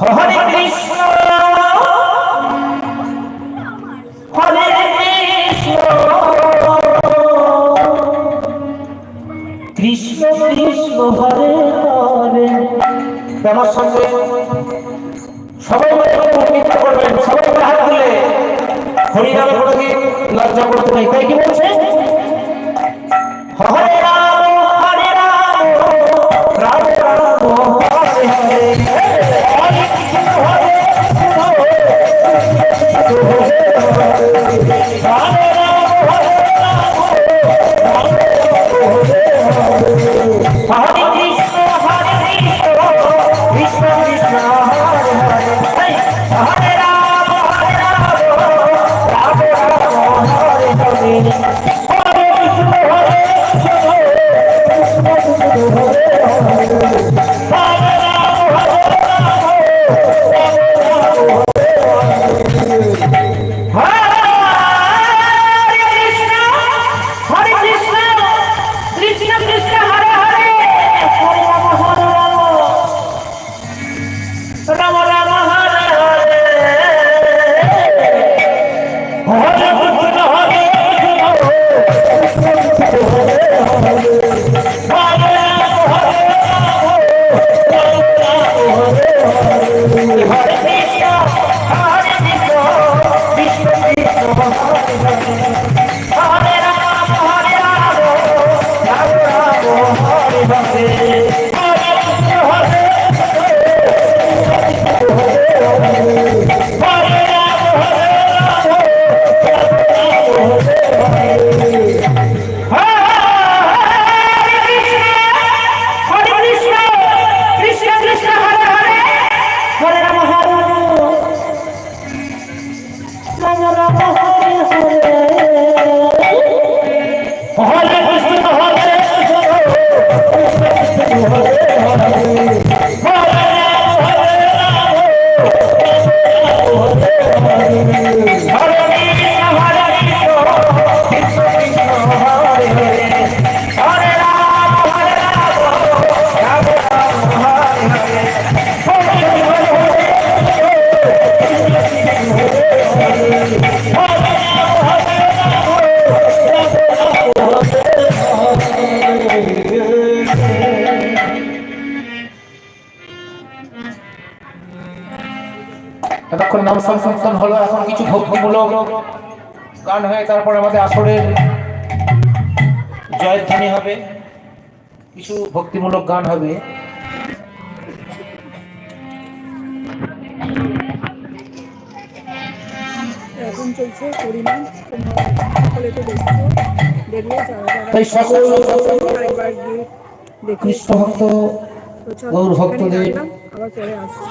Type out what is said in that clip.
হরি কৃষ্ণ কৃষ্ণ হরে হরে। আমার সঙ্গে সবাই কৃপা করবেন সবাই হাত তুলে। হরিনাম করে লজ্জা করতে নেই। তাই কি বলছে? হরে Bye. ¡Gracias! এতক্ষণ নাম সংকীর্তন হলো এখন কিছু ভক্তিমূলক গান হয়ে তারপরে আমাদের আসরের জয়ধ্বনি হবে। কিছু ভক্তিমূলক গান হবে। এখন চলছে পরিমাণ তাই সকল কৃষ্ণ ভক্ত গৌর ভক্তদের আবার পরে আসছি।